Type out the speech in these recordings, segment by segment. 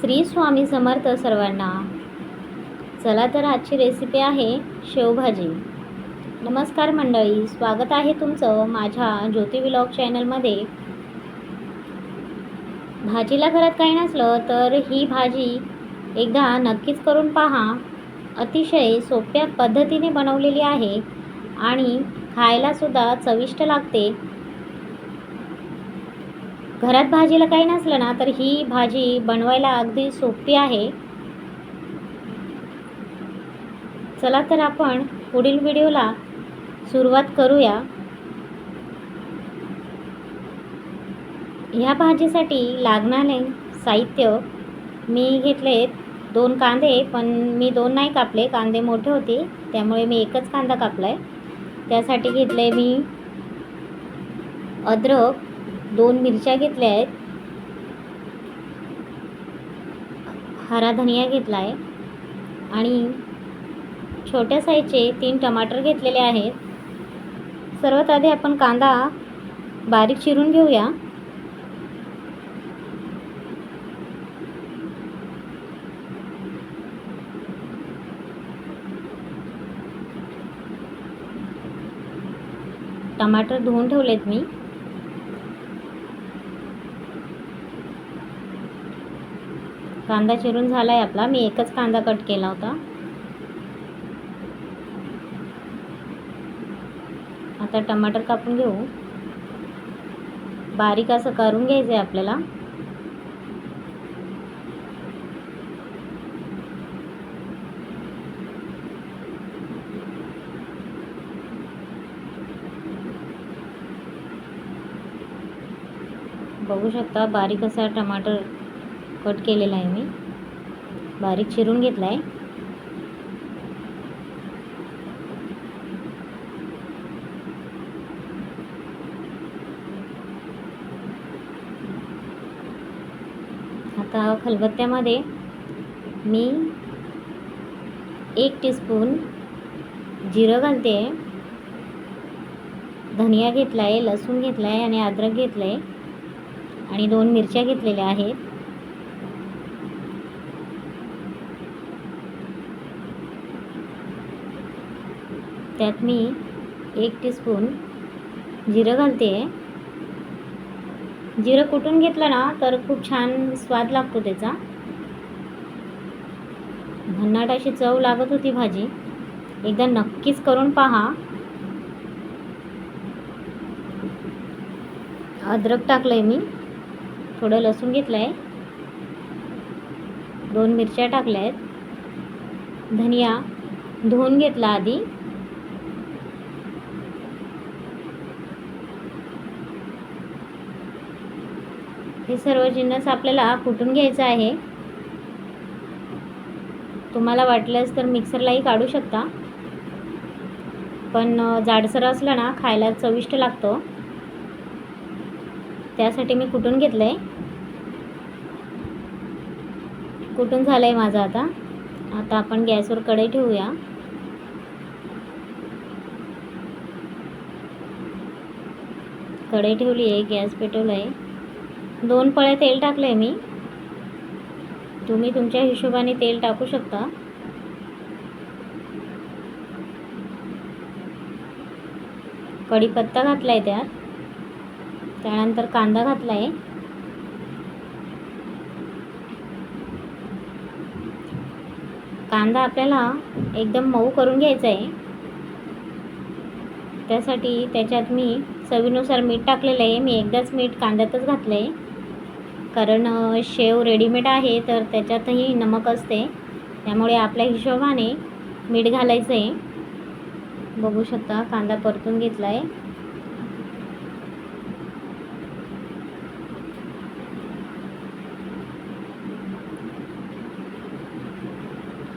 श्री स्वामी समर्थ सर्वांना. चला तर आजची रेसिपी आहे शेवभाजी. नमस्कार मंडळी स्वागत आहे तुमचं माझ्या ज्योती विलॉग चॅनलमध्ये भाजीला घरात काही नसलं तर ही भाजी एकदा नक्कीच करून पहा. अतिशय सोप्या पद्धतीने बनवलेली आहे आणि खायलासुद्धा चविष्ट लागते. घरात भाजीला काही नसलं ना तर ही भाजी बनवायला अगदी सोपी आहे. चला तर आपण पुढील व्हिडिओला सुरुवात करूया. ह्या भाजीसाठी लागणारे साहित्य मी घेतले दोन कांदे पण मी दोन नाही कापले. कांदे मोठे होते त्यामुळे मी एकच कांदा कापला आहे त्यासाठी घेतले मी अद्रक दोन मिरच्या घेतल्या आहेत. हरा धनिया घेतला आहे. आणि छोट्या साईजचे तीन टमाटर घेतलेले आहेत. सर्वात आधी आपण कांदा बारीक चिरून घेऊया. टमाटर धुवून ठेवलेत मी. कांदा चिरून झाला आहे आपला. मी एकच कांदा कट केला होता. आता टमाटर कापून घेऊ. बारीक असं करून घ्यायचं आहे आपल्याला. बघू शकता बारीक असा टमाटर कट केलेला आहे मी. बारीक चिरून घेतला आहे आता खलबत्त्यामध्ये मी एक टीस्पून जिरं घालते. धनिया घेतला आहे लसूण घेतला आहे आणि अद्रक घेतलं आहे आणि दोन मिरच्या घेतलेल्या आहेत. त्यात मी एक टीस्पून जिरं घालते. जिरं कुटून घेतलं ना तर खूप छान स्वाद लागतो त्याचा. भन्नाट अशी चव लागत होती भाजी. एकदा नक्कीच करून पहा. अद्रक टाकलं आहे मी. थोडं लसूण घेतलं आहे दोन मिरच्या टाकल्या आहेत धनिया धुवून घेतला आधी. हे सर्व जिन्नस आपल्याला कुटून घ्यायचं आहे? तुम्हाला वाटल्यास तर मिक्सरलाही काढू शकता. पण जाडसर असलं ना खायला चविष्ट लागतो. त्यासाठी मी कुटून घेतलं आहे कुटून झालं आहे माझं आता? आता आपण गॅसवर कढई ठेवूया. कढई ठेवली आहे गॅस पेटवलं आहे दोन पळे तेल टाकलं आहे मी. तुम्ही तुमच्या हिशोबाने तेल टाकू शकता. कढीपत्ता घातला आहे त्यात. त्यानंतर कांदा घातला आहे कांदा आपल्याला एकदम मऊ करून घ्यायचा आहे त्यासाठी त्याच्यात मी चवीनुसार मीठ टाकलेलं आहे मी एकदाच मीठ कांद्यातच घातलं आहे कारण शेव रेडीमेड आहे तर त्याच्यातही नमक असते. त्यामुळे आपल्या हिशोबाने मीठ घालायचं आहे बघू शकता कांदा परतून घेतला आहे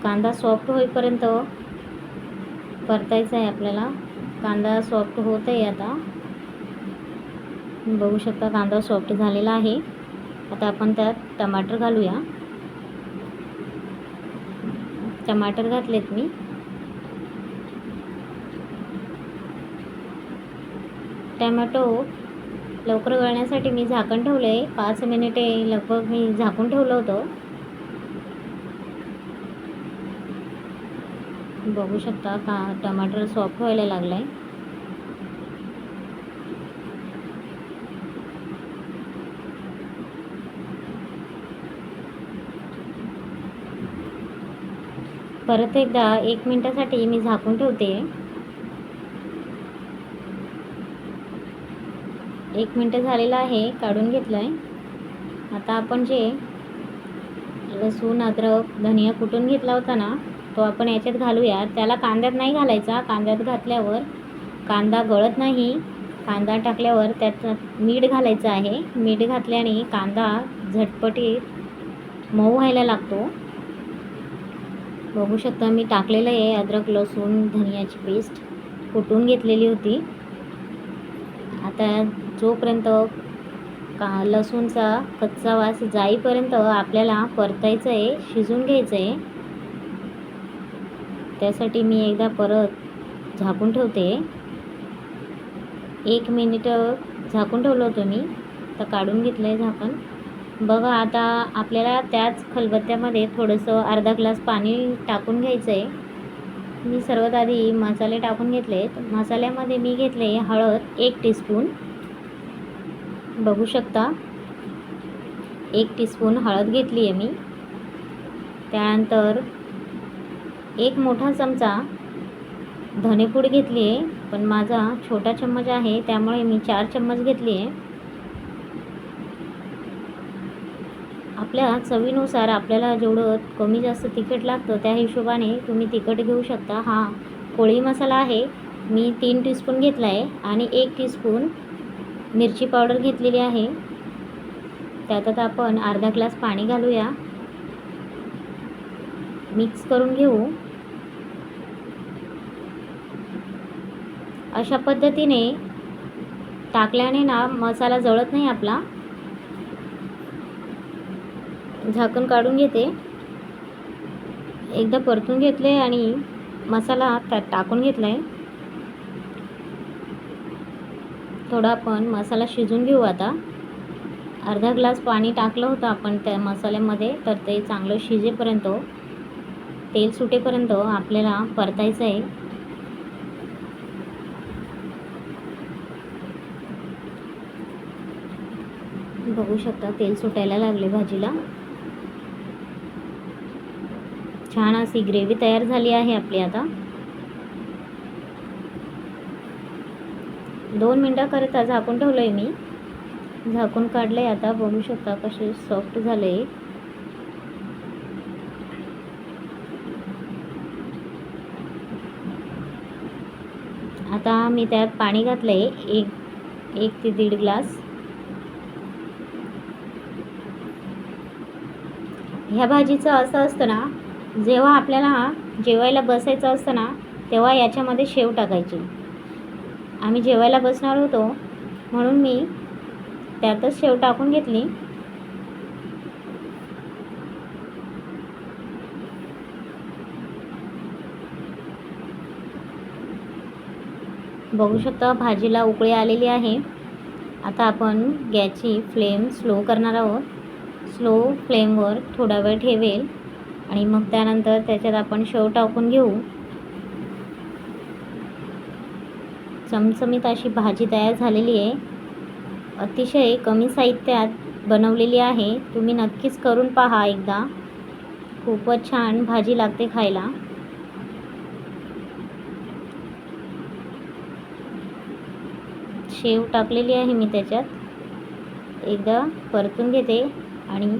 कांदा सॉफ्ट होईपर्यंत परतायचा आहे आपल्याला. कांदा सॉफ्ट होत आहे आता. बघू शकता कांदा सॉफ्ट झालेला आहे. आता आपण त्यात टमाटर घालूया. टमाटर घातलेत मी. टमॅटो लवकर गळण्यासाठी मी झाकण ठेवलं आहे पाच मिनिटे लगभग मी झाकून ठेवलं होतं. बघू शकता का टमाटर सॉफ्ट व्हायला लागलं आहे परत एकदा एक मिनटासाठी मी झाकून ठेवते. एक मिनटं झालेलं आहे काढून घेतलं आहे आता आपण जे लसूण अद्रक धनिया कुटून घेतला होता ना तो आपण याच्यात घालूया. त्याला कांद्यात नाही घालायचा. कांद्यात घातल्यावर कांदा गळत नाही. कांदा टाकल्यावर त्यात मीठ घालायचं आहे. मीठ घातल्याने कांदा झटपटीत मऊ व्हायला लागतो. बघू शकता मी टाकलेलं आहे अद्रक लसूण धनियाची पेस्ट कुटून घेतलेली होती. आता जोपर्यंत का लसूणचा कच्चा वास जाईपर्यंत आपल्याला परतायचं आहे शिजून घ्यायचं आहे त्यासाठी मी एकदा परत झाकून ठेवते. एक मिनिटं झाकून ठेवलं होतं मी तर काढून घेतलं आहे झाकण. बघा आता आपल्याला त्याच खलबत्त्यामध्ये थोडंसं अर्धा ग्लास पाणी टाकून घ्यायचं आहे मी सर्वात आधी मसाले टाकून घेतले मसाल्यामध्ये मी घेतले हळद एक टीस्पून. बघू शकता एक टीस्पून हळद घेतली आहे मी. त्यानंतर एक मोठा चमचा धनेपूड घेतली आहे पण माझा छोटा चम्मच आहे त्यामुळे मी चार चम्मच घेतली आहे. आपल्या चवीनुसार आपल्याला जेवढं कमी जास्त तिखट लागतं त्या हिशोबाने तुम्ही तिखट घेऊ शकता. हा कोळी मसाला आहे. मी तीन टीस्पून घेतला आहे आणि एक टीस्पून मिरची पावडर घेतलेली आहे. त्यात आता आपण अर्धा ग्लास पाणी घालूया. मिक्स करून घेऊ. अशा पद्धतीने टाकल्याने ना मसाला जळत नाही आपला. झाकण काढून घेते. एकदा परतून घेतले आणि मसाला त्यात टाकून घेतला आहे थोडा आपण मसाला शिजून घेऊ आता. अर्धा ग्लास पाणी टाकलं होतं आपण त्या मसाल्यामध्ये तर ते चांगलं शिजेपर्यंत तेल सुटेपर्यंत आपल्याला परतायचं आहे. बघू शकता तेल सुटायला लागले भाजीला. छान अशी ग्रेव्ही तयार झाली आहे आपली आता. दोन मिनटाकरिता झाकून ठेवलं आहे मी. झाकून काढलं आहे आता बघू शकता कसे सॉफ्ट झाले. आता मी त्यात पाणी घातलं आहे एक एक ते दीड ग्लास. ह्या भाजीचं असं असतं ना जेव्हा आपल्याला जेवायला बसायचं असतं ना तेव्हा याच्यामध्ये शेव टाकायची. आम्ही जेवायला बसणार होतो म्हणून मी त्यातच शेव टाकून घेतली. बघू शकता भाजीला उकळी आलेली आहे. आता आपण गॅसची फ्लेम स्लो करणार आहोत. स्लो फ्लेमवर थोडा वेळ ठेवेल. आणि मग त्यानंतर त्याच्यात आपण शेव टाकून घेऊ. चमचमीत अशी भाजी तयार झालेली आहे. अतिशय कमी साहित्यात बनवलेली आहे. तुम्ही नक्कीच करून पहा एकदा. खूपच छान भाजी लागते खायला. शेव टाकलेली आहे मी त्याच्यात. एकदा परतून घेते आणि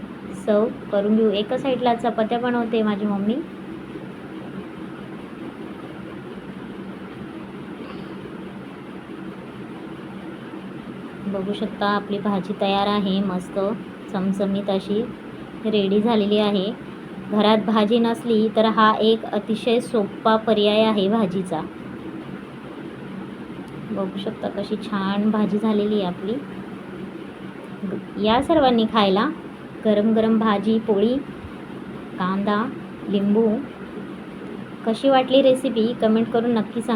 चव करून घेऊ. एका साईडला चपात्या बनवते माझी मम्मी. बघू शकता आपली भाजी तयार आहे मस्त चमचमीत अशी रेडी झालेली आहे. घरात भाजी नसली तर हा एक अतिशय सोपा पर्याय आहे भाजीचा. बघू शकता कशी छान भाजी झालेली आहे आपली. या सर्वांनी खायला. गरम गरम भाजी पोळी कांदा लिंबू. कशी वाटली रेसिपी कमेंट करून नक्की सांग.